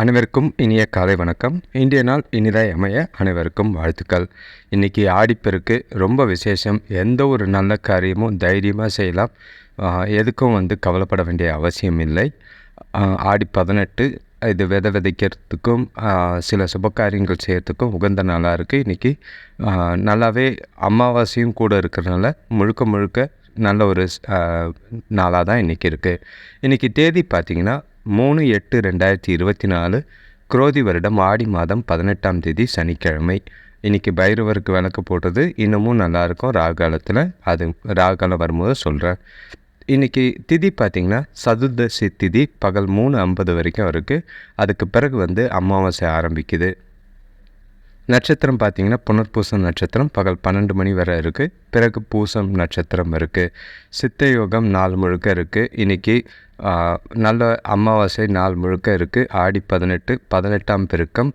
அனைவருக்கும் இனிய காலை வணக்கம். இன்றைய நாள் இனிதாய் அமைய அனைவருக்கும் வாழ்த்துக்கள். இன்றைக்கி ஆடிப்பெருக்கு ரொம்ப விசேஷம். எந்த ஒரு நல்ல காரியமும் தைரியமாக செய்யலாம். எதுக்கும் வந்து கவலைப்பட வேண்டிய அவசியம் இல்லை. ஆடி பதினெட்டு இது விதை விதைக்கிறதுக்கும் சில சுப காரியங்கள் செய்கிறதுக்கும் உகந்த நாளாக இருக்குது இன்றைக்கி நல்லாவே அமாவாசையும் கூட இருக்கிறனால முழுக்க முழுக்க நல்ல ஒரு நாளாக தான் இன்றைக்கி இருக்குது இன்றைக்கி தேதி பார்த்திங்கன்னா மூணு எட்டு ரெண்டாயிரத்தி இருபத்தி நாலு குரோதி வருடம் ஆடி மாதம் பதினெட்டாம் தேதி சனிக்கிழமை. இன்றைக்கி பைரவருக்கு விளக்கு போட்டது இன்னமும் நல்லாயிருக்கும். ராகாலத்தில் அது ராகாலம் வரும்போது சொல்கிறேன் இன்றைக்கி திதி பார்த்திங்கன்னா சதுர்தசி திதி பகல் மூணு ஐம்பது வரைக்கும் இருக்குது அதுக்கு பிறகு வந்து அமாவாசை ஆரம்பிக்குது. நட்சத்திரம் பார்த்தீங்கன்னா புனர்பூசம் நட்சத்திரம் பகல் பன்னெண்டு மணி வரை இருக்குது பிறகு பூசம் நட்சத்திரம் இருக்குது சித்த யோகம் நாள் முழுக்க இருக்குது இன்றைக்கி நல்ல அமாவாசை நாள் முழுக்க இருக்குது ஆடி பதினெட்டு பதினெட்டாம் பெருக்கம்.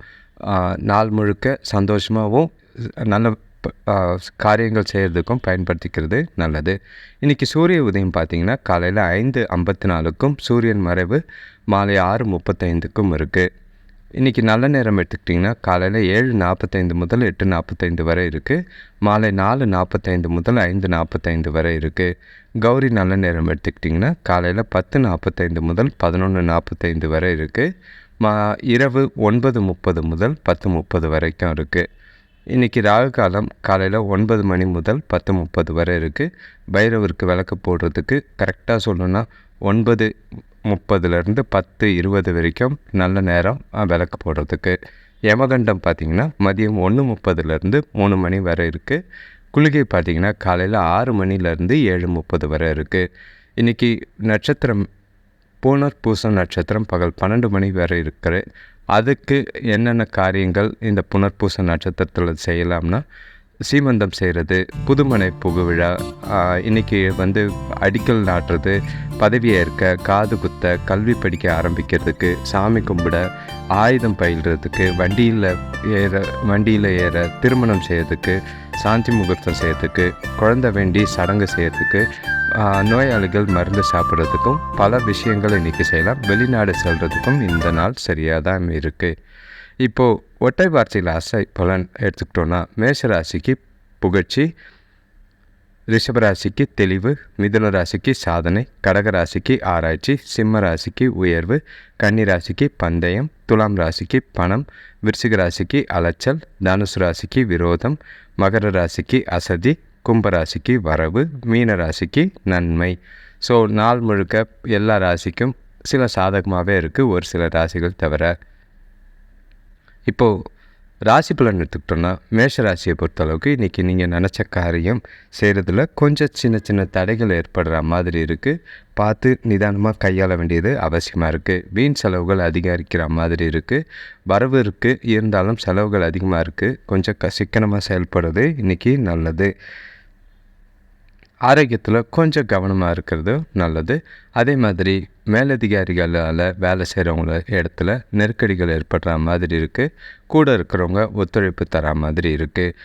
நாள் முழுக்க சந்தோஷமாகவும் நல்ல ப- காரியங்கள் செய்கிறதுக்கும் பயன்படுத்திக்கிறது நல்லது. இன்றைக்கி சூரிய உதயம் பார்த்திங்கன்னா காலையில் ஐந்து ஐம்பத்தி நாலுக்கும் சூரியன் மறைவு மாலை ஆறு முப்பத்தைந்துக்கும் இருக்குது இன்றைக்கி நல்ல நேரம் எடுத்துக்கிட்டிங்கன்னா காலையில் ஏழு நாற்பத்தைந்து முதல் எட்டு நாற்பத்தைந்து வரை இருக்குது மாலை நாலு நாற்பத்தைந்து முதல் ஐந்து நாற்பத்தைந்து வரை இருக்குது கௌரி நல்ல நேரம் எடுத்துக்கிட்டிங்கன்னா காலையில் பத்து நாற்பத்தைந்து முதல் பதினொன்று நாற்பத்தைந்து வரை இருக்குது மா இரவு ஒன்பது முப்பது முதல் பத்து முப்பது வரைக்கும் இருக்குது இன்றைக்கி ராகு காலம் காலையில் ஒன்பது மணி முதல் பத்து முப்பது வரை இருக்குது பைரவருக்கு விளக்கு போடுறதுக்கு கரெக்டாக சொல்லணும்னா ஒன்பது முப்பதுலேருந்து பத்து இருபது வரைக்கும் நல்ல நேரம் விளக்கு போடுறதுக்கு. யமகண்டம் பார்த்திங்கன்னா மதியம் ஒன்று முப்பதுலேருந்து மூணு மணி வரை இருக்குது குளிகை பார்த்திங்கன்னா காலையில் ஆறு மணிலேருந்து ஏழு முப்பது வரை இருக்குது இன்றைக்கி நட்சத்திரம் பூனர் பூசம் நட்சத்திரம் பகல் பன்னெண்டு மணி வரை இருக்கிற அதுக்கு என்னென்ன காரியங்கள் இந்த புனர்பூச நட்சத்திரத்தில் செய்யலாம்னா சீமந்தம் செய்கிறது புதுமனை புகுவிழா இன்றைக்கி இன்னைக்கு வந்து அடிக்கல் நாட்டுறது பதவியேற்க ஏற்க காது குத்த கல்வி படிக்க ஆரம்பிக்கிறதுக்கு சாமி கும்பிட ஆயுதம் பயில்றதுக்கு வண்டியில் ஏற வண்டியில் ஏற திருமணம் செய்கிறதுக்கு சாந்தி முகூர்த்தம் செய்கிறதுக்கு குழந்தை வேண்டி சடங்கு செய்யறதுக்கு நோயாளிகள் மருந்து சாப்பிட்றதுக்கும் பல விஷயங்கள் இன்றைக்கி செய்யலாம். வெளிநாடு செல்கிறதுக்கும் இந்த நாள் சரியாக தான் இருக்குது இப்போது ஒற்றை வார்த்தையில் அசை பலன் எடுத்துக்கிட்டோன்னா மேஷ ராசிக்கு புகழ்ச்சி ரிஷபராசிக்கு தெளிவு மிதுன ராசிக்கு சாதனை கடக ராசிக்கு ஆராய்ச்சி சிம்ம ராசிக்கு உயர்வு கன்னி ராசிக்கு பந்தயம் துலாம் ராசிக்கு பணம் விருச்சிக ராசிக்கு அலைச்சல் தனுசு ராசிக்கு விரோதம் மகர ராசிக்கு அசதி கும்பராசிக்கு வரவு மீன ராசிக்கு நன்மை. ஸோ நாள் முழுக்க எல்லா ராசிக்கும் சில சாதகமாகவே இருக்குது ஒரு சில ராசிகள் தவிர. இப்போது ராசி பலன் எடுத்துக்கிட்டோன்னா மேஷ ராசியை பொறுத்தளவுக்கு இன்றைக்கி நீங்கள் நினச்ச காரியம் செய்கிறதுல கொஞ்சம் சின்ன சின்ன தடைகள் ஏற்படுற மாதிரி இருக்குது பார்த்து நிதானமாக கையாள வேண்டியது அவசியமாக இருக்குது வீண் செலவுகள் அதிகரிக்கிற மாதிரி இருக்குது வரவு இருக்குது இருந்தாலும் செலவுகள் அதிகமாக இருக்குது கொஞ்சம் க சிக்கனமாக செயல்படுறது இன்றைக்கி நல்லது. ஆரோக்கியத்தில் கொஞ்சம் கவனமாக இருக்கிறது நல்லது. அதே மாதிரி மேலதிகாரிகளால் வேலை செய்கிறவங்கள இடத்துல நெருக்கடிகள் ஏற்படுற மாதிரி இருக்குது கூட இருக்கிறவங்க ஒத்துழைப்பு தர மாதிரி இருக்குது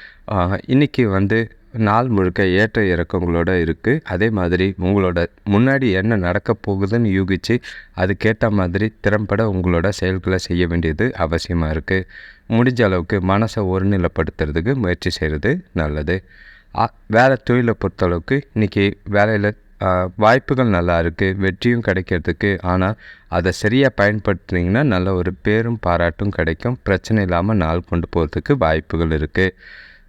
இன்றைக்கி வந்து நாள் முழுக்க ஏற்ற இறக்கங்களோட இருக்குது அதே மாதிரி உங்களோட முன்னாடி என்ன நடக்க போகுதுன்னு யூகித்து அதுக்கேற்ற மாதிரி திறம்பட உங்களோட செயல்களை செய்ய வேண்டியது அவசியமாக இருக்குது முடிஞ்ச அளவுக்கு மனசை ஒருநிலைப்படுத்துறதுக்கு முயற்சி செய்கிறது நல்லது. வேலை தொழிலை பொறுத்தளவுக்கு இன்றைக்கி வேலையில் வாய்ப்புகள் நல்லா இருக்குது வெற்றியும் கிடைக்கிறதுக்கு. ஆனால் அதை சரியாக பயன்படுத்துனீங்கன்னா நல்ல ஒரு பேரும் பாராட்டும் கிடைக்கும். பிரச்சனை இல்லாமல் நாள் கொண்டு போகிறதுக்கு வாய்ப்புகள் இருக்குது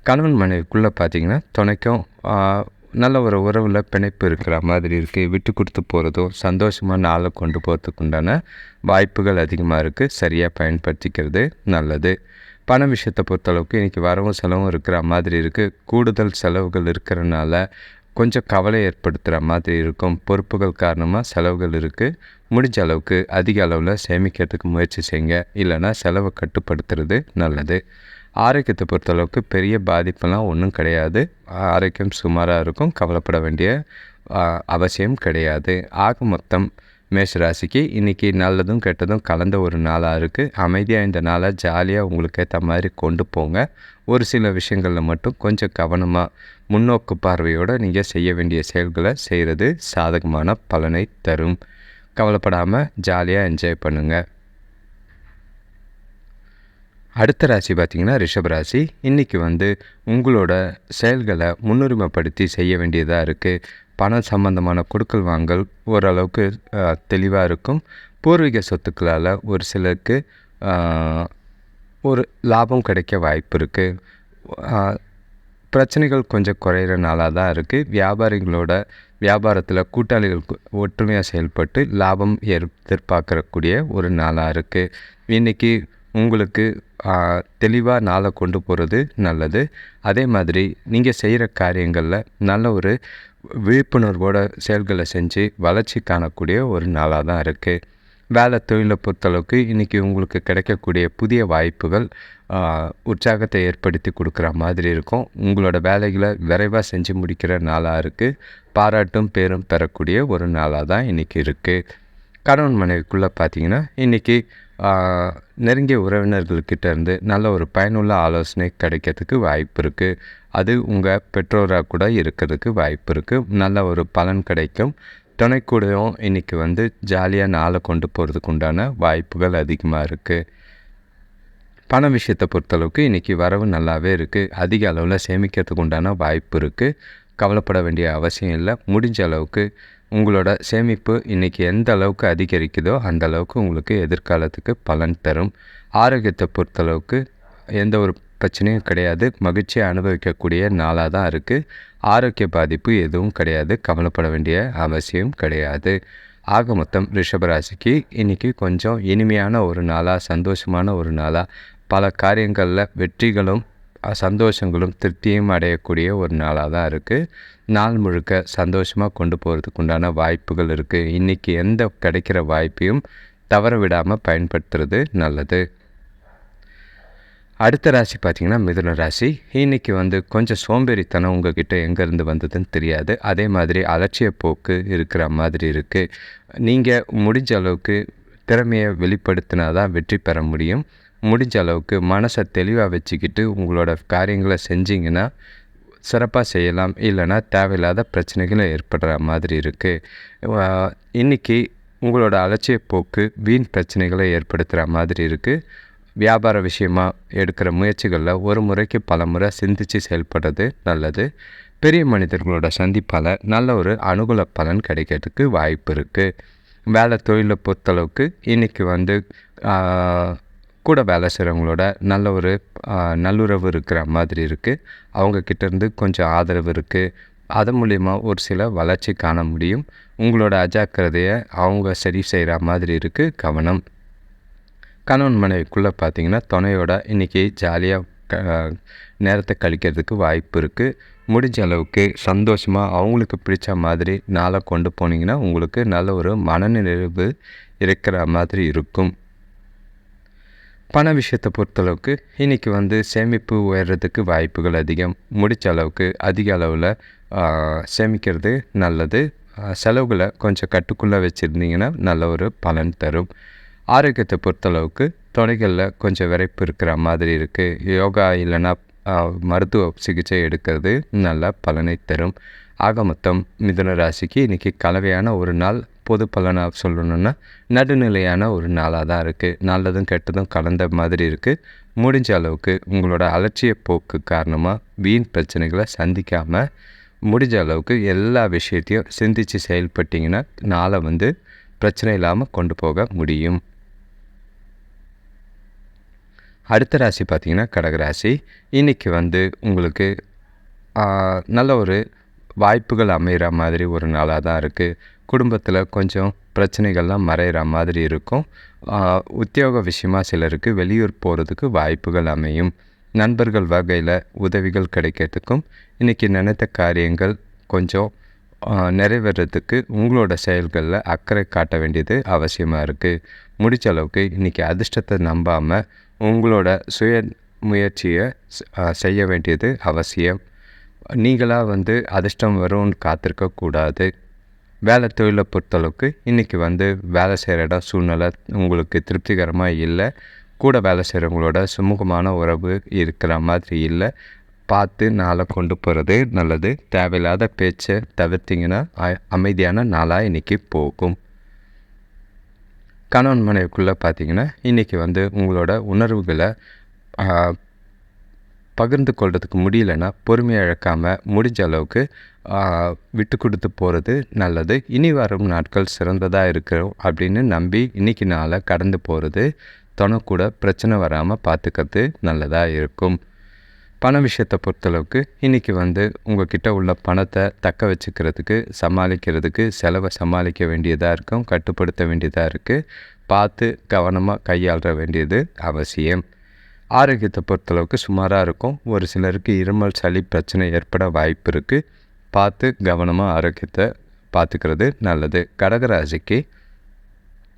கணவன் மனைவிக்குள்ளே பார்த்தீங்கன்னா துணைக்கும் நல்ல ஒரு உறவில் பிணைப்பு இருக்கிற மாதிரி இருக்குது விட்டு கொடுத்து போகிறதும் சந்தோஷமாக நாளை கொண்டு போகிறதுக்கு உண்டான வாய்ப்புகள் அதிகமாக இருக்குது சரியாக பயன்படுத்திக்கிறது நல்லது. பண விஷயத்தை பொறுத்தளவுக்கு இன்றைக்கி வரவும் செலவும் இருக்கிற மாதிரி இருக்குது கூடுதல் செலவுகள் இருக்கிறனால கொஞ்சம் கவலை ஏற்படுத்துகிற மாதிரி இருக்கும். பொறுப்புகள் காரணமாக செலவுகள் இருக்குது முடிஞ்ச அளவுக்கு அதிக அளவில் சேமிக்கிறதுக்கு முயற்சி செய்யுங்க. இல்லைன்னா செலவை கட்டுப்படுத்துறது நல்லது. ஆரோக்கியத்தை பொறுத்தளவுக்கு பெரிய பாதிப்பெல்லாம் ஒன்றும் கிடையாது. ஆரோக்கியம் சுமாராக இருக்கும். கவலைப்பட வேண்டிய அவசியம் கிடையாது. ஆக மொத்தம் மேஷராசிக்கு இன்றைக்கி நல்லதும் கெட்டதும் கலந்த ஒரு நாளாக இருக்குது அமைதியாக இந்த நாளை ஜாலியாக உங்களுக்கு ஏற்ற மாதிரி கொண்டு போங்க. ஒரு சில விஷயங்களில் மட்டும் கொஞ்சம் கவனமாக முன்னோக்கு பார்வையோடு நீங்கள் செய்ய வேண்டிய செயல்களை செய்கிறது சாதகமான பலனை தரும். கவலைப்படாமல் ஜாலியாக என்ஜாய் பண்ணுங்கள் அடுத்த ராசி பார்த்திங்கன்னா ரிஷபராசி இன்றைக்கி வந்து உங்களோட செயல்களை முன்னுரிமைப்படுத்தி செய்ய வேண்டியதாக இருக்குது பணம் சம்பந்தமான கொடுக்கல் வாங்கல் ஓரளவுக்கு தெளிவாக இருக்கும். பூர்வீக சொத்துக்களால் ஒரு சிலருக்கு ஒரு லாபம் கிடைக்க வாய்ப்பு இருக்குது பிரச்சனைகள் கொஞ்சம் குறையிற நாளாக தான் இருக்குது வியாபாரிகளோட வியாபாரத்தில் கூட்டாளிகள் ஒற்றுமையாக செயல்பட்டு லாபம் எதிர்பார்க்கக்கூடிய ஒரு நாளாக இருக்குது இன்றைக்கி உங்களுக்கு தெளிவாக நாளை கொண்டு போகிறது நல்லது. அதே மாதிரி நீங்கள் செய்கிற காரியங்களில் நல்ல ஒரு விழிப்புணர்வோட செயல்களை செஞ்சு வளர்ச்சி காணக்கூடிய ஒரு நாளாக தான் இருக்குது வேலை தொழிலை பொறுத்தளவுக்கு இன்றைக்கி உங்களுக்கு கிடைக்கக்கூடிய புதிய வாய்ப்புகள் உற்சாகத்தை ஏற்படுத்தி கொடுக்குற மாதிரி இருக்கும். உங்களோட வேலைகளை விரைவாக செஞ்சு முடிக்கிற நாளாக இருக்குது பாராட்டும் பேரும் பெறக்கூடிய ஒரு நாளாக தான் இன்றைக்கி இருக்குது கணவன் மனைவிக்குள்ளே பார்த்திங்கன்னா இன்றைக்கி நெருங்கிய உறவினர்கள்கிட்ட இருந்து நல்ல ஒரு பயனுள்ள ஆலோசனை கிடைக்கிறதுக்கு வாய்ப்பு இருக்குது அது உங்கள் பெற்றோராக கூட இருக்கிறதுக்கு வாய்ப்பு இருக்குது நல்ல ஒரு பலன் கிடைக்கும். துணைக்கூடையும் இன்றைக்கி வந்து ஜாலியாக நாளை கொண்டு போகிறதுக்கு உண்டான வாய்ப்புகள் அதிகமாக இருக்குது பண விஷயத்தை பொறுத்தளவுக்கு இன்றைக்கி வரவு நல்லாவே இருக்குது அதிக அளவில் சேமிக்கிறதுக்கு உண்டான வாய்ப்பு இருக்குது கவலைப்பட வேண்டிய அவசியம் இல்லை. முடிஞ்ச அளவுக்கு உங்களோட சேமிப்பு இன்றைக்கி எந்த அளவுக்கு அதிகரிக்குதோ அந்த அளவுக்கு உங்களுக்கு எதிர்காலத்துக்கு பலன் தரும். ஆரோக்கியத்தை பொறுத்தளவுக்கு எந்த ஒரு பிரச்சனையும் கிடையாது. மகிழ்ச்சியை அனுபவிக்கக்கூடிய நாளாக தான் இருக்குது ஆரோக்கிய பாதிப்பு எதுவும் கிடையாது. கவலைப்பட வேண்டிய அவசியம் கிடையாது. ஆக மொத்தம் ரிஷபராசிக்கு இன்றைக்கி கொஞ்சம் இனிமையான ஒரு நாளாக சந்தோஷமான ஒரு நாளாக பல காரியங்களில் வெற்றிகளும் சந்தோஷங்களும் திருப்தியும் அடையக்கூடிய ஒரு நாளாக தான் இருக்குது நாள் முழுக்க சந்தோஷமாக கொண்டு போகிறதுக்கு உண்டான வாய்ப்புகள் இருக்குது இன்றைக்கி எந்த கிடைக்கிற வாய்ப்பையும் தவற விடாமல் பயன்படுத்துறது நல்லது. அடுத்த ராசி பார்த்திங்கன்னா மிதுன ராசி. இன்றைக்கி வந்து கொஞ்சம் சோம்பேறித்தனம் உங்ககிட்ட எங்கேருந்து வந்ததுன்னு தெரியாது. அதே மாதிரி அலட்சிய போக்கு இருக்கிற மாதிரி இருக்குது நீங்கள் முடிஞ்ச அளவுக்கு திறமையை வெளிப்படுத்தினா தான் வெற்றி பெற முடியும். முடிஞ்ச அளவுக்கு மனசை தெளிவாக வச்சுக்கிட்டு உங்களோட காரியங்களை செஞ்சிங்கன்னா சிறப்பாக செய்யலாம். இல்லைனா தேவையில்லாத பிரச்சனைகளும் ஏற்படுற மாதிரி இருக்குது இன்றைக்கி உங்களோட அலட்சிய போக்கு வீண் பிரச்சனைகளை ஏற்படுத்துகிற மாதிரி இருக்குது வியாபார விஷயமாக எடுக்கிற முயற்சிகளில் ஒரு முறைக்கு பல முறை சிந்தித்து செயல்படுறது நல்லது. பெரிய மனிதர்களோட சந்திப்பால் நல்ல ஒரு அனுகூல பலன் கிடைக்கிறதுக்கு வாய்ப்பு இருக்குது வேலை தொழிலை பொறுத்தளவுக்கு இன்றைக்கி வந்து கூட வேலை செய்கிறவங்களோட நல்ல ஒரு நல்லுறவு இருக்கிற மாதிரி இருக்குது அவங்கக்கிட்டேருந்து கொஞ்சம் ஆதரவு இருக்குது அது மூலிமா ஒரு சில வளர்ச்சி காண முடியும். உங்களோட அஜாக்கிரதையை அவங்க சரி செய்கிற மாதிரி இருக்குது கவனம். கணவன் மனைவிக்குள்ளே பார்த்தீங்கன்னா துணையோட இன்றைக்கி ஜாலியாக க நேரத்தை கழிக்கிறதுக்கு வாய்ப்பு இருக்குது முடிஞ்ச அளவுக்கு சந்தோஷமாக அவங்களுக்கு பிடிச்ச மாதிரி நாளை கொண்டு போனீங்கன்னா உங்களுக்கு நல்ல ஒரு மனநிறைவு இருக்கிற மாதிரி இருக்கும். பண விஷயத்தை பொறுத்தளவுக்கு இன்றைக்கி வந்து சேமிப்பு உயர்றதுக்கு வாய்ப்புகள் அதிகம். முடித்த அளவுக்கு அதிக அளவில் சேமிக்கிறது நல்லது. செலவுகளை கொஞ்சம் கட்டுக்குள்ளே வச்சுருந்தீங்கன்னா நல்ல ஒரு பலன் தரும். ஆரோக்கியத்தை பொறுத்தளவுக்கு தொடைகளில் கொஞ்சம் விரைப்பு இருக்கிற மாதிரி இருக்குது யோகா இல்லைன்னா மருத்துவ சிகிச்சை எடுக்கிறது நல்ல பலனை தரும். ஆக மொத்தம் மிதுன ராசிக்கு இன்றைக்கி கலவையான ஒரு நாள். பொது பலனாக சொல்லணுன்னா நடுநிலையான ஒரு நாளாக தான் இருக்குது நல்லதும் கெட்டதும் கலந்த மாதிரி இருக்குது முடிஞ்ச அளவுக்கு உங்களோட அலட்சிய போக்கு காரணமாக வீண் பிரச்சனைகளை சந்திக்காமல் முடிஞ்ச அளவுக்கு எல்லா விஷயத்தையும் சிந்தித்து செயல்பட்டிங்கன்னா நாளை வந்து பிரச்சனை இல்லாமல் கொண்டு போக முடியும். அடுத்த ராசி பார்த்திங்கன்னா கடகராசி இன்றைக்கி வந்து உங்களுக்கு நல்ல ஒரு வாய்ப்புகள் அமைகிற மாதிரி ஒரு நாளாக தான் இருக்குது குடும்பத்தில் கொஞ்சம் பிரச்சனைகள்லாம் மறையிற மாதிரி இருக்கும். உத்தியோக விஷயமாக சிலருக்கு வெளியூர் போகிறதுக்கு வாய்ப்புகள் அமையும். நண்பர்கள் வகையில் உதவிகள் கிடைக்கிறதுக்கும் இன்றைக்கி நினைத்த காரியங்கள் கொஞ்சம் நிறைவேறதுக்கு உங்களோட செயல்களில் அக்கறை காட்ட வேண்டியது அவசியமாக இருக்குது முடித்த அளவுக்கு இன்றைக்கி அதிர்ஷ்டத்தை நம்பாமல் உங்களோட சுய முயற்சியை செய்ய வேண்டியது அவசியம். நீங்களாக வந்து அதிர்ஷ்டம் வரும்னு காத்திருக்கக்கூடாது வேலை தொழிலை பொறுத்தளவுக்கு இன்றைக்கி வந்து வேலை செய்கிற இடம் சூழ்நிலை உங்களுக்கு திருப்திகரமாக இல்லை. கூட வேலை செய்கிறவங்களோட சுமூகமான உறவு இருக்கிற மாதிரி இல்லை. பார்த்து நாளை கொண்டு போகிறது நல்லது. தேவையில்லாத பேச்சை தவிர்த்திங்கன்னா அமைதியான நாளாக இன்றைக்கி போகும். கணவன் மனைவிக்குள்ளே பார்த்தீங்கன்னா இன்றைக்கி வந்து உங்களோட உணர்வுகளை பகிர்ந்து கொள்றதுக்கு முடியலன்னா பொறுமையை இழக்காமல் முடிஞ்ச அளவுக்கு விட்டு கொடுத்து போகிறது நல்லது. இனி வரும் நாட்கள் சிறந்ததாக இருக்கிறோம் அப்படின்னு நம்பி இன்றைக்கி நாளை கடந்து போகிறது கூட பிரச்சனை வராமல் பார்த்துக்கிறது நல்லதாக இருக்கும். பண விஷயத்தை பொறுத்தளவுக்கு இன்றைக்கி வந்து உங்கக்கிட்ட உள்ள பணத்தை தக்க வச்சுக்கிறதுக்கு சமாளிக்கிறதுக்கு செலவை சமாளிக்க வேண்டியதாக இருக்கும் கட்டுப்படுத்த வேண்டியதாக இருக்குது பார்த்து கவனமாக கையாள வேண்டியது அவசியம். ஆரோக்கியத்தை பொறுத்தளவுக்கு சுமாராக இருக்கும். ஒரு சிலருக்கு இருமல் சளி பிரச்சனை ஏற்பட வாய்ப்பு இருக்குது பார்த்து கவனமாக ஆரோக்கியத்தை பார்த்துக்கிறது நல்லது. கடகராசிக்கு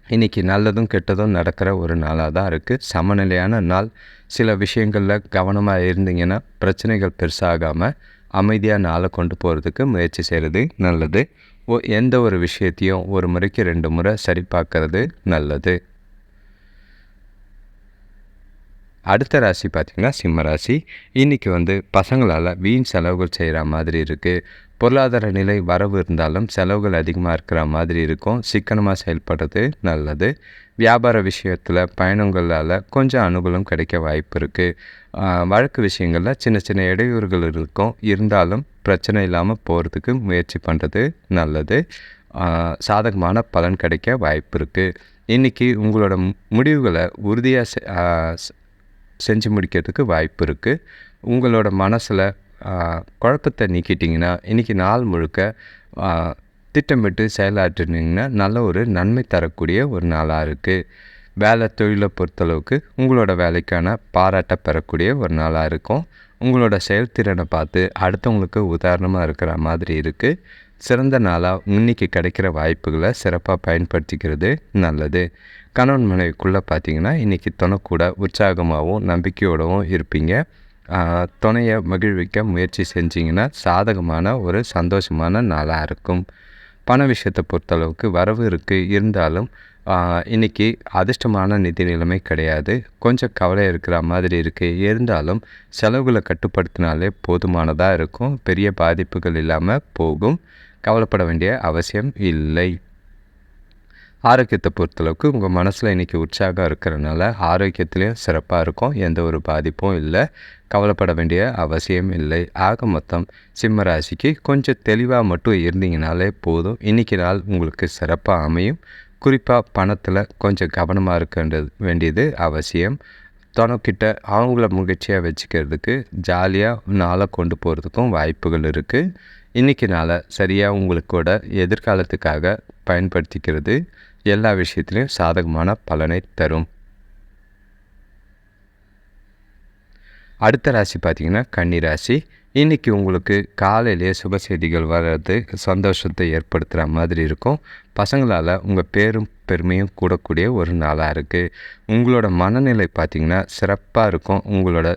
இன்றைக்கி நல்லதும் கெட்டதும் நடக்கிற ஒரு நாளாக தான் இருக்குது சமநிலையான நாள். சில விஷயங்களில் கவனமாக இருந்தீங்கன்னா பிரச்சனைகள் பெருசாகாமல் அமைதியாக நாளை கொண்டு போகிறதுக்கு முயற்சி செய்கிறது நல்லது. ஓ எந்த ஒரு விஷயத்தையும் ஒரு முறைக்கு ரெண்டு முறை சரி பார்க்கறது நல்லது. அடுத்த ராசி பார்த்திங்கன்னா சிம்ம ராசி. இன்றைக்கி வந்து பசங்களால் வீண் செலவுகள் செய்கிற மாதிரி இருக்குது பொருளாதார நிலை வரவு இருந்தாலும் செலவுகள் அதிகமாக இருக்கிற மாதிரி இருக்கும். சிக்கனமாக செயல்படுறது நல்லது. வியாபார விஷயத்தில் பயணங்களால் கொஞ்சம் அனுகூலம் கிடைக்க வாய்ப்பு இருக்குது வழக்கு விஷயங்களில் சின்ன சின்ன இடையூறுகள் இருக்கும். இருந்தாலும் பிரச்சனை இல்லாமல் போகிறதுக்கு முயற்சி பண்ணுறது நல்லது. சாதகமான பலன் கிடைக்க வாய்ப்பு இருக்குது இன்றைக்கி உங்களோட முடிவுகளை உறுதியாக செஞ்சு முடிக்கிறதுக்கு வாய்ப்பு இருக்குது உங்களோட மனசில் குழப்பத்தை நீக்கிட்டிங்கன்னா இன்றைக்கி நாள் முழுக்க திட்டமிட்டு செயலாற்றினீங்கன்னா நல்ல ஒரு நன்மை தரக்கூடிய ஒரு நாளாக இருக்குது வேலை தொழிலை பொறுத்தளவுக்கு உங்களோட வேலைக்கான பாராட்டை பெறக்கூடிய ஒரு நாளாக இருக்கும். உங்களோட செயல்திறனை பார்த்து அடுத்தவங்களுக்கு உதாரணமாக இருக்கிற மாதிரி இருக்குது சிறந்த நாளாக இன்னைக்கு கிடைக்கிற வாய்ப்புகளை சிறப்பாக பயன்படுத்திக்கிறது நல்லது. கணவன் மனைவிக்குள்ளே பார்த்தீங்கன்னா இன்றைக்கி துணைக்கூட உற்சாகமாகவும் நம்பிக்கையோடவும் இருப்பீங்க. துணையை மகிழ்விக்க முயற்சி செஞ்சிங்கன்னா சாதகமான ஒரு சந்தோஷமான நாளாக இருக்கும். பண விஷயத்தை பொறுத்தளவுக்கு வரவு இருக்குது இருந்தாலும் இன்றைக்கி அதிர்ஷ்டமான நிதி நிலைமை கிடையாது. கொஞ்சம் கவலை இருக்கிற மாதிரி இருக்குது இருந்தாலும் செலவுகளை கட்டுப்படுத்தினாலே போதுமானதாக இருக்கும். பெரிய பாதிப்புகள் இல்லாமல் போகும். கவலைப்பட வேண்டிய அவசியம் இல்லை. ஆரோக்கியத்தை பொறுத்தளவுக்கு உங்கள் மனசில் இன்றைக்கி உற்சாகம் இருக்கிறனால ஆரோக்கியத்துலேயும் சிறப்பாக இருக்கும். எந்த ஒரு பாதிப்பும் இல்லை. கவலைப்பட வேண்டிய அவசியம் இல்லை. ஆக மொத்தம் சிம்ம ராசிக்கு கொஞ்சம் தெளிவாக மட்டும் இருந்தீங்கனாலே போதும். இன்றைக்கி நாள் உங்களுக்கு சிறப்பாக அமையும். குறிப்பாக பணத்தில் கொஞ்சம் கவனமாக இருக்க வேண்டியது அவசியம். தனக்கிட்ட அவங்கள முயற்சியாக வச்சுக்கிறதுக்கு ஜாலியாக நாளை கொண்டு போகிறதுக்கும் வாய்ப்புகள் இருக்குது இன்றைக்கி நாளை சரியாக உங்களுக்கோட எதிர்காலத்துக்காக பயன்படுத்திக்கிறது எல்லா விஷயத்துலையும் சாதகமான பலனை தரும். அடுத்த ராசி பார்த்திங்கன்னா கன்னி ராசி. இன்றைக்கி உங்களுக்கு காலையிலேயே சுப செய்திகள் வர்றது சந்தோஷத்தை ஏற்படுத்துகிற மாதிரி இருக்கும். பசங்களால் உங்கள் பேரும் பெருமையும் கூடக்கூடிய ஒரு நாளாக இருக்குது உங்களோட மனநிலை பார்த்திங்கன்னா சிறப்பாக இருக்கும். உங்களோட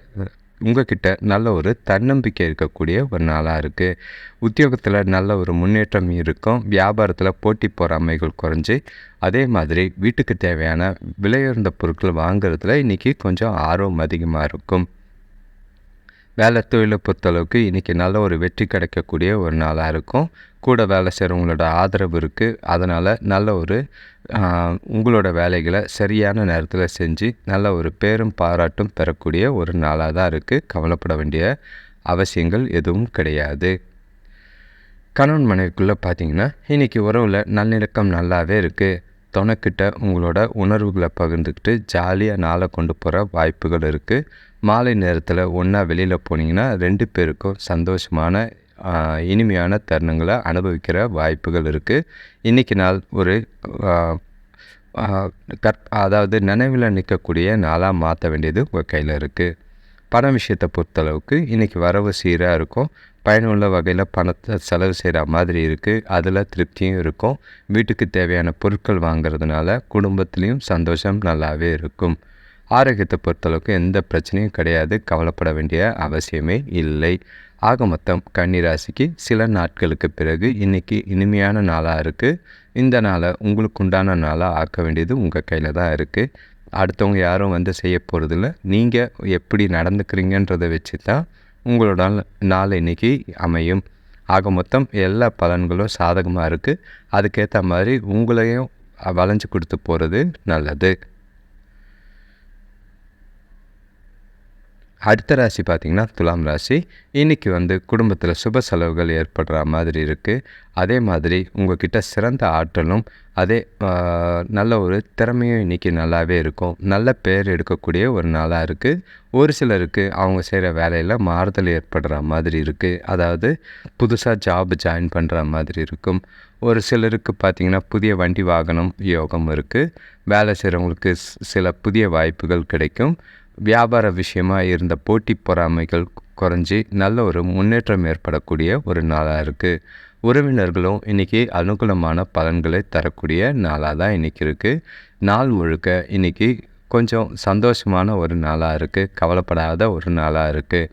உங்ககிட்ட நல்ல ஒரு தன்னம்பிக்கை இருக்கக்கூடிய ஒரு நாளாக இருக்குது உத்தியோகத்தில் நல்ல ஒரு முன்னேற்றம் இருக்கும். வியாபாரத்தில் போட்டி பொறாமைகள் குறைஞ்சி அதே மாதிரி வீட்டுக்கு தேவையான விலையுயர்ந்த பொருட்கள் வாங்குறதுல இன்றைக்கி கொஞ்சம் ஆர்வம் அதிகமாக இருக்கும். வேலை தொழிலை பொறுத்தளவுக்கு இன்றைக்கி நல்ல ஒரு வெற்றி கிடைக்கக்கூடிய ஒரு நாளாக இருக்கும். கூட வேலை செய்கிறவங்களோட ஆதரவு இருக்குது அதனால் நல்ல ஒரு உங்களோட வேலைகளை சரியான நேரத்தில் செஞ்சு நல்ல ஒரு பேரும் பாராட்டும் பெறக்கூடிய ஒரு நாளாக தான் இருக்குது கவலைப்பட வேண்டிய அவசியங்கள் எதுவும் கிடையாது. கணவன் மனைவிக்குள்ளே பார்த்தீங்கன்னா இன்றைக்கி உறவில் நல்லிணக்கம் நல்லாவே இருக்குது துணைக்கிட்ட உங்களோட உணர்வுகளை பகிர்ந்துக்கிட்டு ஜாலியாக நாளை கொண்டு போகிற வாய்ப்புகள் இருக்குது மாலை நேரத்தில் ஒன்றா வெளியில் போனீங்கன்னா ரெண்டு பேருக்கும் சந்தோஷமான இனிமையான தருணங்களை அனுபவிக்கிற வாய்ப்புகள் இருக்குது இன்றைக்கி நாள் ஒரு கற் அதாவது நினைவில் நிற்கக்கூடிய நாளாக மாற்ற வேண்டியது உங்கள் கையில் இருக்குது பண விஷயத்தை பொறுத்தளவுக்கு இன்றைக்கி வரவு சீராக இருக்கும். பயனுள்ள வகையில் பணத்தை செலவு செய்கிற மாதிரி இருக்குது அதில் திருப்தியும் இருக்கும். வீட்டுக்கு தேவையான பொருட்கள் வாங்கிறதுனால குடும்பத்துலேயும் சந்தோஷம் நல்லாவே இருக்கும். ஆரோக்கியத்தை பொறுத்தளவுக்கு எந்த பிரச்சனையும் கிடையாது. கவலைப்பட வேண்டிய அவசியமே இல்லை. ஆக மொத்தம் கன்னிராசிக்கு சில நாட்களுக்கு பிறகு இன்றைக்கி இனிமையான நாளாக இருக்குது இந்த நாளை உங்களுக்கு உண்டான நாளாக ஆக்க வேண்டியது உங்கள் கையில் தான் இருக்குது அடுத்தவங்க யாரும் வந்து செய்ய போகிறதில்ல நீங்கள் எப்படி நடந்துக்கிறீங்கன்றதை வச்சு தான் உங்களோட நாள் இன்றைக்கி அமையும். ஆக மொத்தம் எல்லா பலன்களும் சாதகமாக இருக்குது அதுக்கேற்ற மாதிரி உங்களையும் வளைஞ்சு கொடுத்து போகிறது நல்லது. அடுத்த ராசி பார்த்திங்கன்னா துலாம் ராசி. இன்றைக்கி வந்து குடும்பத்தில் சுப செலவுகள் ஏற்படுற மாதிரி இருக்குது அதே மாதிரி உங்கள்கிட்ட சிறந்த ஆற்றலும் அதே நல்ல ஒரு திறமையும் இன்றைக்கி நல்லாவே இருக்கும். நல்ல பேர் எடுக்கக்கூடிய ஒரு நாளாக இருக்குது ஒரு சிலருக்கு அவங்க செய்கிற வேலையில் மாறுதல் ஏற்படுற மாதிரி இருக்குது அதாவது புதுசாக ஜாப் ஜாயின் பண்ணுற மாதிரி இருக்கும். ஒரு சிலருக்கு பார்த்திங்கன்னா புதிய வண்டி வாகனம் யோகம் இருக்குது வேலை செய்கிறவங்களுக்கு சில புதிய வாய்ப்புகள் கிடைக்கும். வியாபார விஷயமாக இருந்த போட்டி பொறாமைகள் குறைஞ்சி நல்ல ஒரு முன்னேற்றம் ஏற்படக்கூடிய ஒரு நாளாக இருக்குது உறவினர்களும் இன்றைக்கி அனுகூலமான பலன்களை தரக்கூடிய நாளாக தான் இன்றைக்கி இருக்குது நாள் முழுக்க இன்றைக்கி கொஞ்சம் சந்தோஷமான ஒரு நாளாக இருக்குது கவலைப்படாத ஒரு நாளாக இருக்குது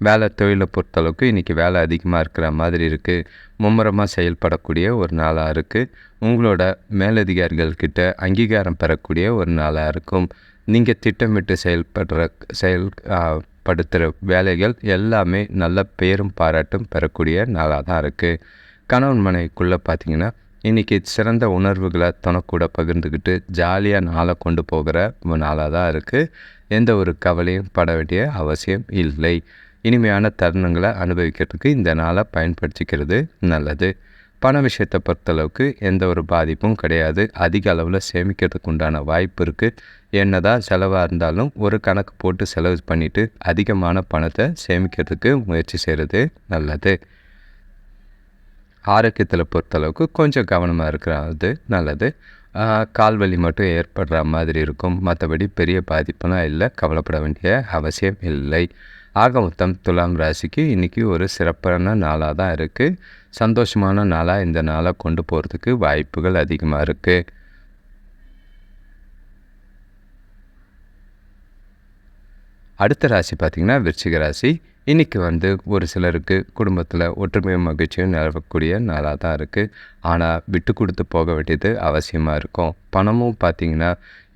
வேலை தொழிலை பொறுத்தளவுக்கு இன்றைக்கி வேலை அதிகமாக இருக்கிற மாதிரி இருக்குது மும்முரமாக செயல்படக்கூடிய ஒரு நாளாக இருக்குது உங்களோட மேலதிகாரிகள்கிட்ட அங்கீகாரம் பெறக்கூடிய ஒரு நாளாக இருக்கும். நீங்கள் திட்டமிட்டு செயல்படுற செயல் படுத்துகிற வேலைகள் எல்லாமே நல்ல பேரும் பாராட்டும் பெறக்கூடிய நாளாக தான் இருக்குது கணவன் மனைவிக்குள்ளே பார்த்தீங்கன்னா இன்றைக்கி சிறந்த உணர்வுகளை தனக்கூட பகிர்ந்துக்கிட்டு ஜாலியாக நாளை கொண்டு போகிற நாளாக தான் இருக்குது எந்த ஒரு கவலையும் பட வேண்டிய அவசியம் இல்லை. இனிமையான தருணங்களை அனுபவிக்கிறதுக்கு இந்த நாளை பயன்படுத்திக்கிறது நல்லது. பண விஷயத்தை பொறுத்தளவுக்கு எந்த ஒரு பாதிப்பும் கிடையாது. அதிக அளவில் சேமிக்கிறதுக்கு உண்டான வாய்ப்பு இருக்குது என்ன தான் செலவாக இருந்தாலும் ஒரு கணக்கு போட்டு செலவு பண்ணிவிட்டு அதிகமான பணத்தை சேமிக்கிறதுக்கு முயற்சி செய்கிறது நல்லது. ஆரோக்கியத்தில் பொறுத்தளவுக்கு கொஞ்சம் கவனமாக இருக்கிறது நல்லது. கால்வலி மட்டும் ஏற்படுற மாதிரி இருக்கும். மற்றபடி பெரிய பாதிப்புலாம் இல்லை. கவலைப்பட வேண்டிய அவசியம் இல்லை. ஆக மொத்தம் துலாம் ராசிக்கு இன்றைக்கி ஒரு சிறப்பான நாளாக தான் இருக்குது சந்தோஷமான நாளாக இந்த நாளை கொண்டு போகிறதுக்கு வாய்ப்புகள் அதிகமாக இருக்குது அடுத்த ராசி பார்த்திங்கன்னா விருச்சிக ராசி. இன்றைக்கி வந்து ஒரு சிலருக்கு குடும்பத்தில் ஒற்றுமையும் மகிழ்ச்சியும் நிலவக்கூடிய நாளாக தான் இருக்குது ஆனால் விட்டு கொடுத்து போக வேண்டியது அவசியமாக இருக்கும். பணமும் பார்த்திங்கன்னா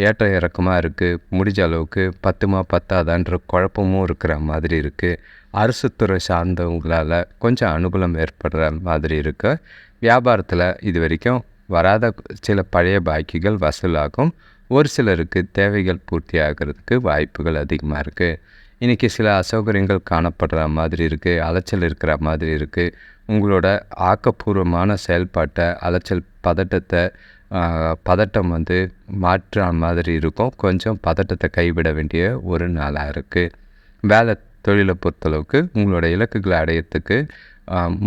ஏற்ற இறக்கமாக இருக்குது முடிஞ்ச அளவுக்கு பத்துமா பத்தாதான்ற குழப்பமும் இருக்கிற மாதிரி இருக்குது அரசு துறை சார்ந்தவங்களால் கொஞ்சம் அனுகூலம் ஏற்படுற மாதிரி இருக்குது வியாபாரத்தில் இது வரைக்கும் வராத சில பழைய பாக்கிகள் வசூலாகும். ஒரு சிலருக்கு தேவைகள் பூர்த்தி ஆகிறதுக்கு வாய்ப்புகள் அதிகமாக இருக்குது இன்றைக்கி சில அசௌகரியங்கள் காணப்படுற மாதிரி இருக்குது அலைச்சல் இருக்கிற மாதிரி இருக்குது உங்களோட ஆக்கப்பூர்வமான செயல்பாட்டை அலைச்சல் பதட்டத்தை பதட்டம் வந்து மாற்ற மாதிரி இருக்கும். கொஞ்சம் பதட்டத்தை கைவிட வேண்டிய ஒரு நாளாக இருக்குது வேலை தொழிலை பொறுத்தளவுக்கு உங்களோட இலக்குகளை அடையிறதுக்கு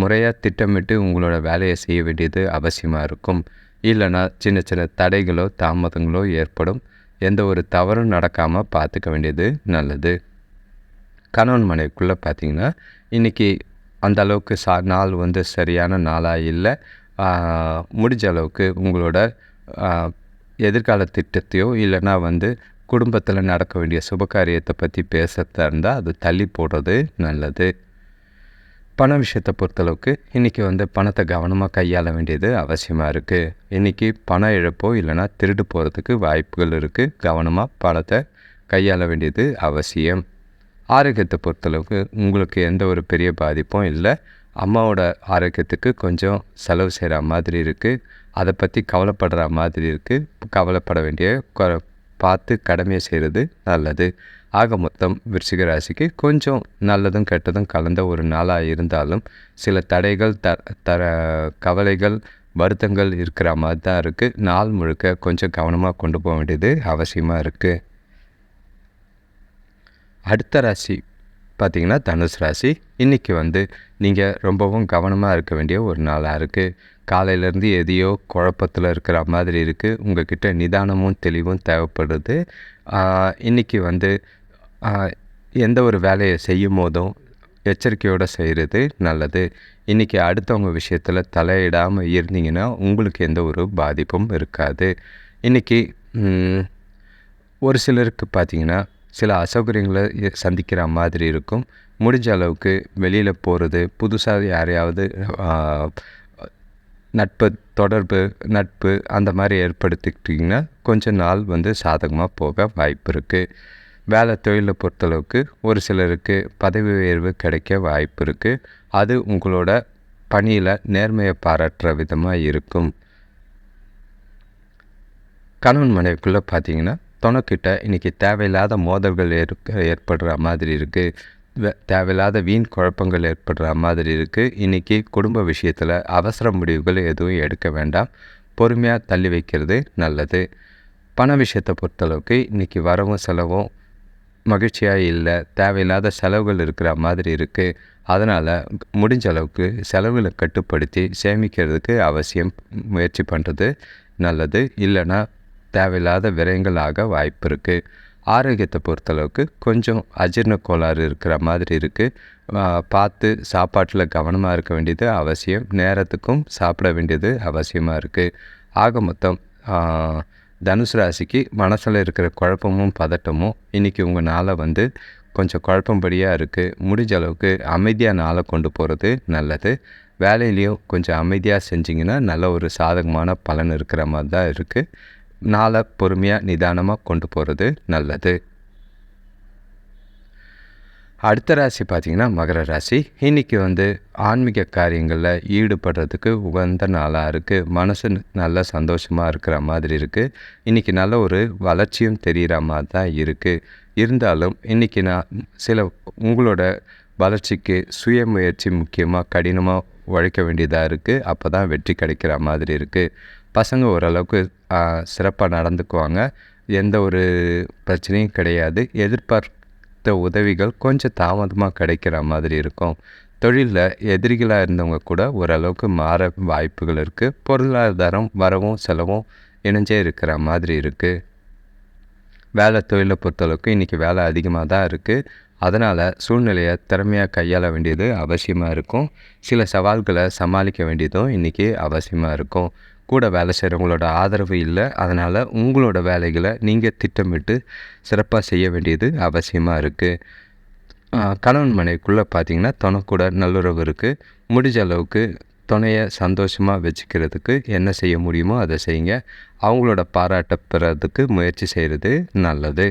முறையாக திட்டமிட்டு உங்களோட வேலையை செய்ய வேண்டியது அவசியமாக இருக்கும். இல்லைன்னா சின்ன சின்ன தடைகளோ தாமதங்களோ ஏற்படும். எந்த ஒரு தவறும் நடக்காமல் பார்த்துக்க வேண்டியது நல்லது. கணவன் மனைவிக்குள்ளே பார்த்தீங்கன்னா இன்றைக்கி அந்த அளவுக்கு சா நாள் வந்து சரியான நாளாக இல்லை. முடிஞ்ச அளவுக்கு உங்களோட எதிர்கால திட்டத்தையோ இல்லைன்னா வந்து குடும்பத்தில் நடக்க வேண்டிய சுபகாரியத்தை பற்றி பேசுகிறதா இருந்தால் அது தள்ளி போடுறது நல்லது. பண விஷயத்தை பொறுத்தளவுக்கு இன்றைக்கி வந்து பணத்தை கவனமாக கையாள வேண்டியது அவசியமாக இருக்குது இன்றைக்கி பண இழப்போ இல்லைனா திருடு போகிறதுக்கு வாய்ப்புகள் இருக்குது கவனமாக பணத்தை கையாள வேண்டியது அவசியம். ஆரோக்கியத்தை பொறுத்தளவுக்கு உங்களுக்கு எந்த ஒரு பெரிய பாதிப்பும் இல்லை. அம்மாவோட ஆரோக்கியத்துக்கு கொஞ்சம் செலவு செய்கிற மாதிரி இருக்குது அதை பற்றி கவலைப்படுற மாதிரி இருக்குது கவலைப்பட வேண்டிய பார்த்து கடமையை செய்கிறது நல்லது. ஆக மொத்தம் விருச்சிக ராசிக்கு கொஞ்சம் நல்லதும் கெட்டதும் கலந்த ஒரு நாளாக இருந்தாலும் சில தடைகள் த தர கவலைகள் வருத்தங்கள் இருக்கிற மாதிரி தான் இருக்குது நாள் முழுக்க கொஞ்சம் கவனமாக கொண்டு போக வேண்டியது அவசியமாக இருக்குது அடுத்த ராசி பார்த்திங்கன்னா தனுஷ் ராசி. இன்றைக்கி வந்து நீங்கள் ரொம்பவும் கவனமாக இருக்க வேண்டிய ஒரு நாளாக இருக்குது காலையிலேருந்து எதையோ குழப்பத்தில் இருக்கிற மாதிரி இருக்குது உங்கள்கிட்ட நிதானமும் தெளிவும் தேவைப்படுது. இன்றைக்கி வந்து எந்த ஒரு வேலையை செய்யும் போதும் எச்சரிக்கையோடு செய்கிறது நல்லது. இன்றைக்கி அடுத்தவங்க விஷயத்தில் தலையிடாமல் இருந்தீங்கன்னா உங்களுக்கு எந்த ஒரு பாதிப்பும் இருக்காது. இன்றைக்கி ஒரு சிலருக்கு பார்த்திங்கன்னா சில அசௌகரியங்களை சந்திக்கிற மாதிரி இருக்கும். முடிஞ்ச அளவுக்கு வெளியில் போகிறது புதுசாக யாரையாவது நட்பு தொடர்பு நட்பு அந்த மாதிரி ஏற்படுத்திக்கிட்டிங்கன்னா கொஞ்ச நாள் வந்து சாதகமாக போக வாய்ப்பு இருக்குது வேலை தொழிலை பொறுத்தளவுக்கு ஒரு சிலருக்கு பதவி உயர்வு கிடைக்க வாய்ப்பு இருக்குது அது உங்களோட பணியில் நேர்மையை பாராட்டுற விதமாக இருக்கும். கணவன் மனைவிக்குள்ளே பார்த்தீங்கன்னா துணைக்கிட்ட இன்றைக்கி தேவையில்லாத மோதல்கள் ஏற்க ஏற்படுற மாதிரி இருக்குது தேவையில்லாத வீண் குழப்பங்கள் ஏற்படுற மாதிரி இருக்குது இன்றைக்கி குடும்ப விஷயத்தில் அவசர முடிவுகள் எதுவும் எடுக்க வேண்டாம். பொறுமையாக தள்ளி வைக்கிறது நல்லது. பண விஷயத்தை பொறுத்தளவுக்கு இன்றைக்கி வரவும் செலவும் மகிழ்ச்சியாக இல்லை. தேவையில்லாத செலவுகள் இருக்கிற மாதிரி இருக்குது அதனால் முடிஞ்ச அளவுக்கு செலவுகளை கட்டுப்படுத்தி சேமிக்கிறதுக்கு அவசியம் முயற்சி பண்ணுறது நல்லது. இல்லைன்னா தேவையில்லாத விரயங்கள் ஆக வாய்ப்பு இருக்குது ஆரோக்கியத்தை பொறுத்தளவுக்கு கொஞ்சம் அஜீர்ண கோளாறு இருக்கிற மாதிரி இருக்குது பார்த்து சாப்பாட்டில் கவனமாக இருக்க வேண்டியது அவசியம். நேரத்துக்கும் சாப்பிட வேண்டியது அவசியமாக இருக்குது ஆக மொத்தம் தனுசு ராசிக்கு மனசில் இருக்கிற குழப்பமும் பதட்டமும் இன்றைக்கி உங்கள் நாளை வந்து கொஞ்சம் குழப்பம்படியாக இருக்குது முடிஞ்ச அளவுக்கு அமைதியாக நாளை கொண்டு போகிறது நல்லது. வேலையிலையும் கொஞ்சம் அமைதியாக செஞ்சிங்கன்னா நல்ல ஒரு சாதகமான பலன் இருக்கிற மாதிரி தான் இருக்குது நாளை பொறுமையாக நிதானமாக கொண்டு போகிறது நல்லது. அடுத்த ராசி பார்த்திங்கன்னா மகர ராசி. இன்றைக்கி வந்து ஆன்மீக காரியங்களில் ஈடுபடுறதுக்கு உகந்த நாளாக இருக்குது மனசு நல்ல சந்தோஷமாக இருக்கிற மாதிரி இருக்குது இன்றைக்கி நல்ல ஒரு வளர்ச்சியும் தெரிகிற மாதிரி தான் இருக்குது இருந்தாலும் இன்றைக்கி நான் சில உங்களோட வளர்ச்சிக்கு சுய முயற்சி முக்கியமாக கடினமாக உழைக்க வேண்டியதாக இருக்குது அப்போ தான் வெற்றி கிடைக்கிற மாதிரி இருக்குது பசங்க ஓரளவுக்கு சிறப்பாக நடந்துக்குவாங்க. எந்த ஒரு பிரச்சனையும் கிடையாது. எதிர்பார்த்த உதவிகள் கொஞ்சம் தாமதமாக கிடைக்கிற மாதிரி இருக்கும். தொழிலில் எதிரிகளாக இருந்தவங்க கூட ஓரளவுக்கு மாற வாய்ப்புகள் இருக்குது பொருளாதாரம் வரவும் செலவும் இணைஞ்சே இருக்கிற மாதிரி இருக்குது வேலை தொழிலை பொறுத்தளவுக்கு இன்றைக்கி வேலை அதிகமாக தான் இருக்குது அதனால் சூழ்நிலையை திறமையாக கையாள வேண்டியது அவசியமாக இருக்கும். சில சவால்களை சமாளிக்க வேண்டியதும் இன்றைக்கி அவசியமாக இருக்கும். கூட வேலை செய்கிறவங்களோட ஆதரவு இல்லை. அதனால் உங்களோட வேலைகளை நீங்கள் திட்டமிட்டு சிறப்பாக செய்ய வேண்டியது அவசியமாக இருக்குது கணவன் மனைவிக்குள்ளே பார்த்தீங்கன்னா துணைக்கூட நல்லுறவு இருக்குது முடிஞ்ச அளவுக்கு துணையை சந்தோஷமாக வச்சுக்கிறதுக்கு என்ன செய்ய முடியுமோ அதை செய்யுங்க. அவங்களோட பாராட்ட பெறதுக்கு முயற்சி செய்கிறது நல்லது.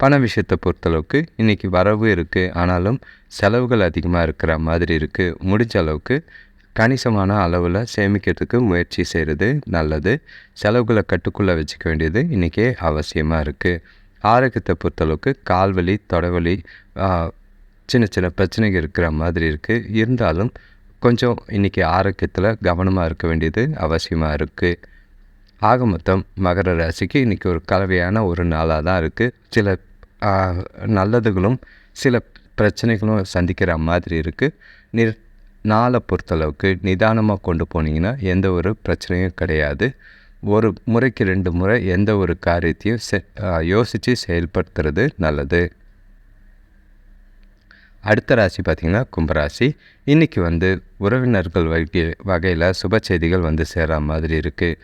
பண விஷயத்தை பொறுத்தளவுக்கு இன்றைக்கி வரவு இருக்குது ஆனாலும் செலவுகள் அதிகமாக இருக்கிற மாதிரி இருக்குது முடிஞ்ச அளவுக்கு கணிசமான அளவில் சேமிக்கிறதுக்கு முயற்சி செய்கிறது நல்லது. செலவுகளை கட்டுக்குள்ளே வச்சுக்க வேண்டியது இன்றைக்கி அவசியமாக இருக்குது ஆரோக்கியத்தை பொறுத்தளவுக்கு கால்வலி தொடவலி சின்ன சின்ன பிரச்சனைகள் இருக்கிற மாதிரி இருக்குது இருந்தாலும் கொஞ்சம் இன்றைக்கி ஆரோக்கியத்தில் கவனமாக இருக்க வேண்டியது அவசியமாக இருக்குது ஆக மொத்தம் மகர ராசிக்கு இன்றைக்கி ஒரு கலவையான ஒரு நாளாக தான் இருக்குது சில நல்லதுகளும் சில பிரச்சனைகளும் சந்திக்கிற மாதிரி இருக்குது நிர் நாளை பொறுத்தளவுக்கு நிதானமாக கொண்டு போனீங்கன்னா எந்த ஒரு பிரச்சனையும் கிடையாது. ஒரு முறைக்கு ரெண்டு முறை எந்த ஒரு காரியத்தையும் செ யோசித்து செயல்படுத்துறது நல்லது. அடுத்த ராசி பார்த்திங்கன்னா கும்பராசி இன்றைக்கி வந்து உறவினர்கள் வகை வகையில் சுப செய்திகள் வந்து சேர்கிற மாதிரி இருக்குது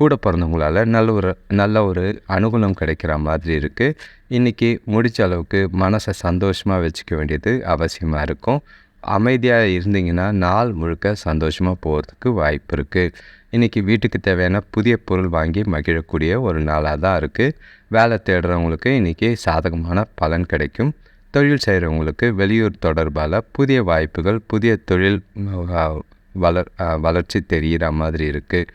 கூட பிறந்தவங்களால் நல்ல ஒரு நல்ல ஒரு அனுகூலம் கிடைக்கிற மாதிரி இருக்குது இன்றைக்கி முடித்த அளவுக்கு மனசை சந்தோஷமாக வச்சுக்க வேண்டியது அவசியமாக இருக்கும். அமைதியாக இருந்தீங்கன்னா நாள் முழுக்க சந்தோஷமாக போகிறதுக்கு வாய்ப்பு இருக்குது இன்றைக்கி வீட்டுக்கு தேவையான புதிய பொருள் வாங்கி மகிழக்கூடிய ஒரு நாளாக தான் இருக்குது வேலை தேடுறவங்களுக்கு இன்றைக்கி சாதகமான பலன் கிடைக்கும். தொழில் செய்கிறவங்களுக்கு வெளியூர் தொடர்பால் புதிய வாய்ப்புகள் புதிய தொழில் வளர் வளர்ச்சி தெரிகிற மாதிரி இருக்குது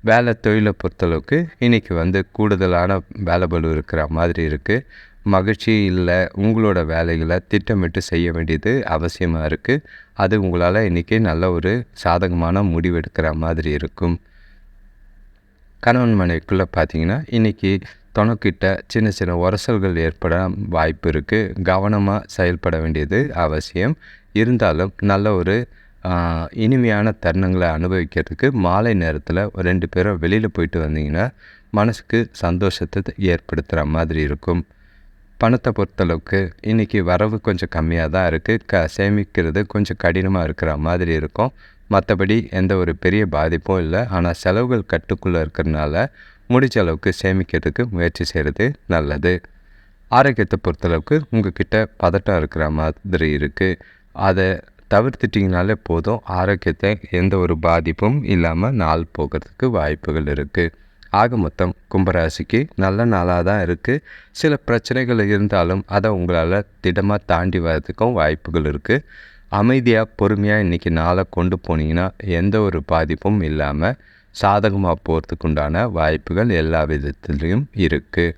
வேலை தொழிலை பொறுத்தளவுக்கு இன்றைக்கி வந்து கூடுதலான வேலை பலு இருக்கிற மாதிரி இருக்குது மகிழ்ச்சி இல்லை உங்களோட வேலைகளை திட்டமிட்டு செய்ய வேண்டியது அவசியமாக இருக்குது அது உங்களால் இன்றைக்கி நல்ல ஒரு சாதகமான முடிவெடுக்கிற மாதிரி இருக்கும். கணவன் மனைவிக்குள்ளே பார்த்தீங்கன்னா இன்றைக்கி துணைக்கிட்ட சின்ன சின்ன உரசல்கள் ஏற்பட வாய்ப்பு இருக்குது கவனமாக செயல்பட வேண்டியது அவசியம். இருந்தாலும் நல்ல ஒரு இனிமையான தருணங்களை அனுபவிக்கிறதுக்கு மாலை நேரத்தில் ரெண்டு பேரும் வெளியில் போயிட்டு வந்தீங்கன்னா மனசுக்கு சந்தோஷத்தை ஏற்படுத்துகிற மாதிரி இருக்கும். பணத்தை பொறுத்தளவுக்கு இன்றைக்கி வரவு கொஞ்சம் கம்மியாக தான் இருக்குது க சேமிக்கிறது கொஞ்சம் கடினமாக இருக்கிற மாதிரி இருக்கும். மற்றபடி எந்த ஒரு பெரிய பாதிப்பும் இல்லை. ஆனால் செலவுகள் கட்டுக்குள்ளே இருக்கிறதுனால முடிஞ்ச அளவுக்கு சேமிக்கிறதுக்கு முயற்சி செய்கிறது நல்லது. ஆரோக்கியத்தை பொறுத்தளவுக்கு உங்ககிட்ட பதட்டம் இருக்கிற மாதிரி இருக்குது அதை தவிர்த்துட்டிங்கனாலே போதும். ஆரோக்கியத்தை எந்த ஒரு பாதிப்பும் இல்லாமல் நாள் போகிறதுக்கு வாய்ப்புகள் இருக்குது ஆக மொத்தம் கும்பராசிக்கு நல்ல நாளாக தான் இருக்குது சில பிரச்சனைகள் இருந்தாலும் அதை உங்களால் திடமாக தாண்டி வர்றதுக்கும் வாய்ப்புகள் இருக்குது அமைதியாக பொறுமையாக இன்றைக்கி நாளை கொண்டு போனீங்கன்னா எந்த ஒரு பாதிப்பும் இல்லாமல் சாதகமாக போகிறதுக்குண்டான வாய்ப்புகள் எல்லா விதத்துலேயும் இருக்குது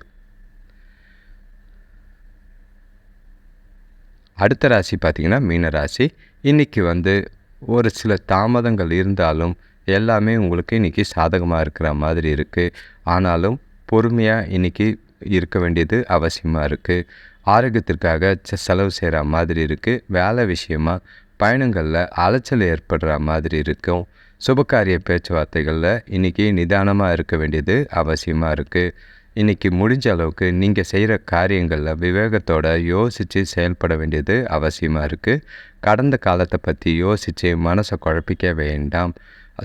அடுத்த ராசி பார்த்திங்கன்னா மீனராசி. இன்றைக்கி வந்து ஒரு சில தாமதங்கள் இருந்தாலும் எல்லாமே உங்களுக்கு இன்றைக்கி சாதகமாக இருக்கிற மாதிரி இருக்குது ஆனாலும் பொறுமையாக இன்றைக்கி இருக்க வேண்டியது அவசியமாக இருக்குது ஆரோக்கியத்திற்காக செலவு செய்கிற மாதிரி இருக்குது வேலை விஷயமாக பயணங்களில் அலைச்சல் ஏற்படுற மாதிரி இருக்கும். சுபகாரிய பேச்சுவார்த்தைகளில் இன்றைக்கி நிதானமாக இருக்க வேண்டியது அவசியமாக இருக்குது இன்றைக்கி முடிஞ்ச அளவுக்கு நீங்கள் செய்கிற காரியங்களில் விவேகத்தோடு யோசித்து செயல்பட வேண்டியது அவசியமாக இருக்குது கடந்த காலத்தை பற்றி யோசித்து மனசை குழப்பிக்க வேண்டாம்.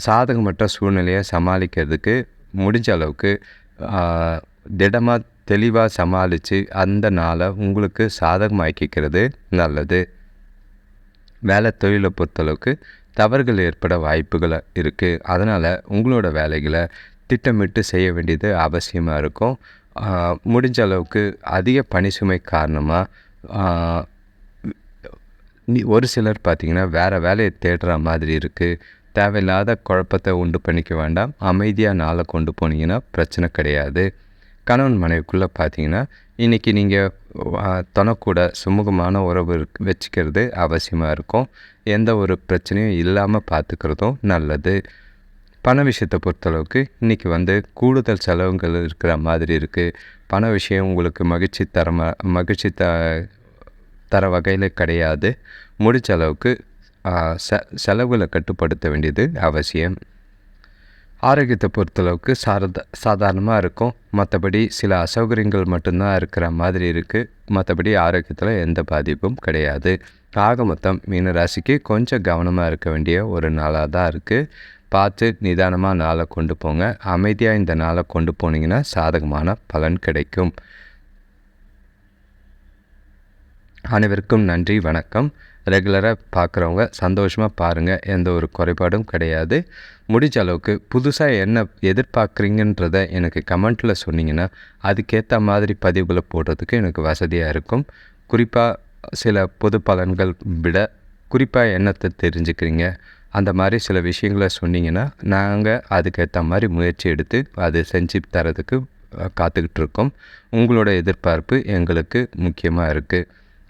சாதகமற்ற சூழ்நிலையை சமாளிக்கிறதுக்கு முடிஞ்ச அளவுக்கு திடமாக தெளிவாக சமாளித்து அந்த நாளை உங்களுக்கு சாதகமாக்கிக்கிறது நல்லது. வேலை தொழிலை பொறுத்தளவுக்கு தவறுகள் ஏற்பட வாய்ப்புகள் இருக்குது அதனால் உங்களோட வேலைகளை திட்டமிட்டு செய்ய வேண்டியது அவசியமாக இருக்கும். முடிஞ்ச அளவுக்கு அதிக பணி சுமை காரணமாக ஒரு சிலர் பார்த்திங்கன்னா வேறு வேலையை தேடுற மாதிரி இருக்குது தேவையில்லாத குழப்பத்தை உண்டு பண்ணிக்க வேண்டாம். அமைதியாக நாளை கொண்டு போனீங்கன்னா பிரச்சனை கிடையாது. கணவன் மனைவிக்குள்ளே பார்த்தீங்கன்னா இன்றைக்கி நீங்கள் தனக்கூட சுமூகமான உறவு வச்சுக்கிறது அவசியமாக இருக்கும். எந்த ஒரு பிரச்சனையும் இல்லாமல் பார்த்துக்கிறதும் நல்லது. பண விஷயத்தை பொறுத்தளவுக்கு இன்றைக்கி வந்து கூடுதல் செலவுகள் இருக்கிற மாதிரி இருக்குது பண விஷயம் உங்களுக்கு மகிழ்ச்சி தர மகிழ்ச்சி த தர வகையில் கிடையாது. முடிச்ச அளவுக்கு ச செலவுகளை கட்டுப்படுத்த வேண்டியது அவசியம். ஆரோக்கியத்தை பொறுத்தளவுக்கு சாரத சாதாரணமாக இருக்கும். மற்றபடி சில அசௌகரியங்கள் மட்டும்தான் இருக்கிற மாதிரி இருக்குது மற்றபடி ஆரோக்கியத்தில் எந்த பாதிப்பும் கிடையாது. ஆக மொத்தம் மீன ராசிக்கு கொஞ்சம் கவனமாக இருக்க வேண்டிய ஒரு நாளாக தான் இருக்குது பார்த்து நிதானமாக நாளை கொண்டு போங்க. அமைதியாக இந்த நாளை கொண்டு போனீங்கன்னா சாதகமான பலன் கிடைக்கும். அனைவருக்கும் நன்றி வணக்கம். ரெகுலராக பார்க்குறவங்க சந்தோஷமாக பாருங்கள் எந்த ஒரு குறைபாடும் கிடையாது. முடிஞ்ச அளவுக்கு புதுசாக என்ன எதிர்பார்க்குறீங்கன்றத எனக்கு கமெண்ட்டில் சொன்னிங்கன்னா அதுக்கேற்ற மாதிரி பதிவுகளை போடுறதுக்கு எனக்கு வசதியாக இருக்கும். குறிப்பாக சில பொது பலன்கள் விட குறிப்பாக என்னத்தை தெரிஞ்சுக்கிறீங்க அந்த மாதிரி சில விஷயங்களை சொன்னீங்கன்னா நாங்கள் அதுக்கேற்ற மாதிரி முயற்சி எடுத்து அது செஞ்சு தரதுக்கு காத்துக்கிட்டு இருக்கோம். உங்களோட எதிர்பார்ப்பு எங்களுக்கு முக்கியமாக இருக்குது